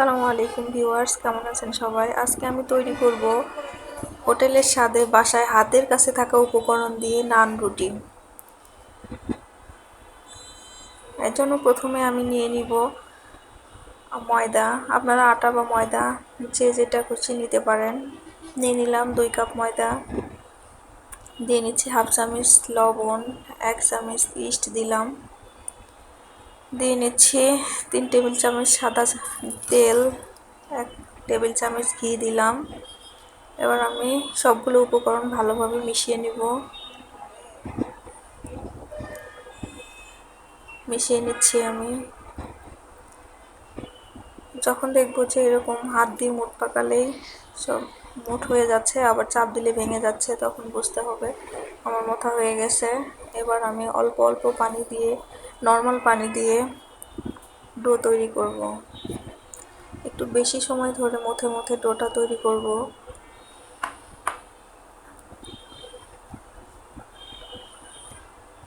আসসালামু আলাইকুম ভিউয়ার্স, কেমন আছেন সবাই? আজকে আমি তৈরি করব হোটেলের স্বাদে বাসায় হাতের কাছে থাকা উপকরণ দিয়ে নান রুটি। এর জন্য প্রথমে আমি নিয়ে নিব ময়দা। আপনারা আটা বা ময়দা, যে যেটা খুশি নিতে পারেন। নিয়ে নিলাম দুই কাপ ময়দা। দিয়ে নিচ্ছি হাফ চামচ লবণ, এক চামচ ইস্ট দিলাম। দিয়ে নিচ্ছি তিন টেবিল চামচ সাদা তেল, এক টেবিল চামচ ঘি দিলাম। এবার আমি সবগুলো উপকরণ ভালোভাবে মিশিয়ে নিব। মিশিয়ে নিচ্ছি আমি। যখন দেখব যে এরকম হাত দিয়ে মুঠ পাকালেই সব মুঠ হয়ে যাচ্ছে, আবার চাপ দিলে ভেঙে যাচ্ছে, তখন বুঝতে হবে আমার মাথা হয়ে গেছে। এবার আমি অল্প অল্প পানি দিয়ে নর্মাল পানি দিয়ে ডো তৈরি করব। একটু বেশি সময় ধরে মথে মথে ডোটা তৈরি করব।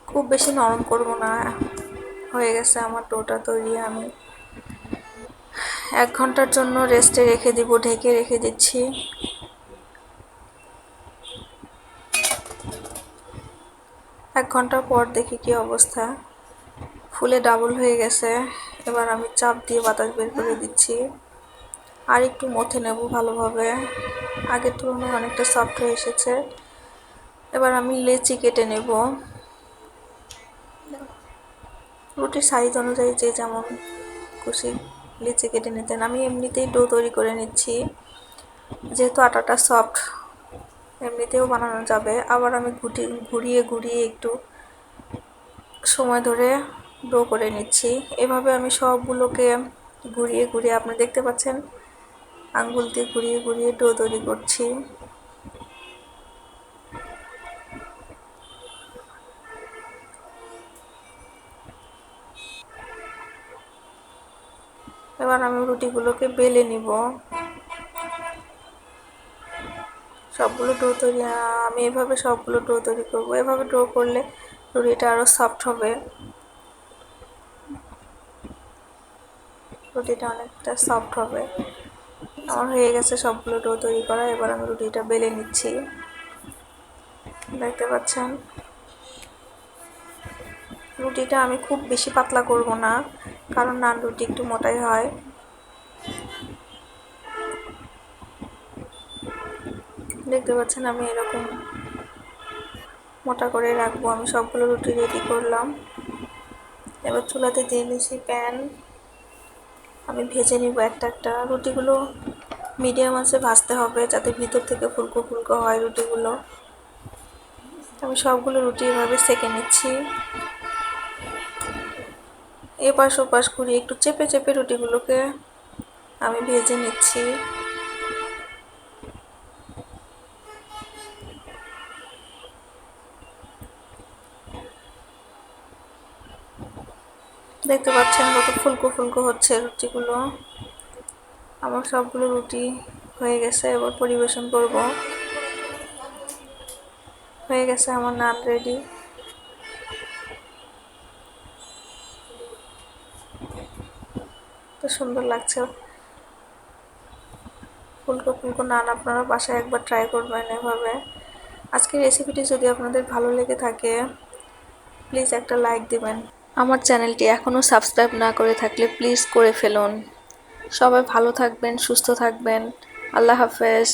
খুব বেশি নরম করব না। হয়ে গেছে আমার ডোটা তৈরি। আমি এক ঘণ্টার জন্য রেস্টে রেখে দিব, ঢেকে রেখে দিচ্ছি। এক ঘণ্টা পর দেখি কি অবস্থা। ফুলে ডাবল হয়ে গেছে। এবার আমি চাপ দিয়ে বাতাস বের করে দিচ্ছি। আর একটু মথে নেব ভালোভাবে। আগের তুলনায় অনেকটা সফট হয়ে এসেছে। এবার আমি লেচি কেটে নেব। রুটির সাইজ অনুযায়ী যে যেমন খুশি লেচি কেটে নিতেন। আমি এমনিতেই ডো তৈরি করে নিচ্ছি। যেহেতু আটাটা সফট এমনিতেও বানানো যাবে। আবার আমি ঘুটি ঘুরিয়ে ঘুরিয়ে একটু সময় ধরে ডো করে নিচ্ছি। এভাবে আমি সবগুলোকে ঘুরিয়ে ঘুরিয়ে, আপনি দেখতে পাচ্ছেন, আঙ্গুল দিয়ে ঘুরিয়ে ঘুরিয়ে ডো তৈরি করছি। এবার আমি রুটিগুলোকে বেলে নিব। সবগুলো ডো তৈরি, আমি এভাবে সবগুলো ডো তৈরি করব। এভাবে ডো করলে রুটিটা আরও সফট হবে। রুটিটা অনেকটা সফট হবে। আমার হয়ে গেছে সবগুলো ডো তৈরি করা, এবার আমি রুটিটা বেলে নিচ্ছি। দেখতে পাচ্ছেন? রুটিটা আমি খুব বেশি পাতলা করব না, কারণ নান রুটি একটু মোটাই হয়। দেখতে পাচ্ছেন আমি এরকম মোটা করে রাখব। আমি সবগুলো রুটি রেডি করলাম। এবার চুলাতে দিয়ে নিয়েছি প্যান আমি ভেজে নিব একটা একটা। রুটিগুলো মিডিয়াম আছে, ভাজতে হবে যাতে ভিতর থেকে ফুলকো ফুলকো হয় রুটিগুলো। আমি সবগুলো রুটি এভাবে সেঁকে নিচ্ছি। এপাশ ওপাশ ঘুরিয়ে একটু চেপে চেপে রুটিগুলোকে আমি ভেজে নিচ্ছি। দেখতে পাচ্ছেন কত ফুলকো ফুলকো হচ্ছে রুটিগুলো। আমার সবগুলো রুটি হয়ে গেছে, এবার পরিবেশন করব। হয়ে গেছে আমার নান রেডি। তো সুন্দর লাগছে। ফুলকো ফুলকো নান আপনারা বাসায় একবার ট্রাই করবেন এভাবে। আজকের রেসিপিটি যদি আপনাদের ভালো লেগে থাকে প্লিজ একটা লাইক দিবেন। আমার চ্যানেলটি এখনও সাবস্ক্রাইব না করে থাকলে প্লিজ করে ফেলুন। সবাই ভালো থাকবেন, সুস্থ থাকবেন। আল্লাহ হাফেজ।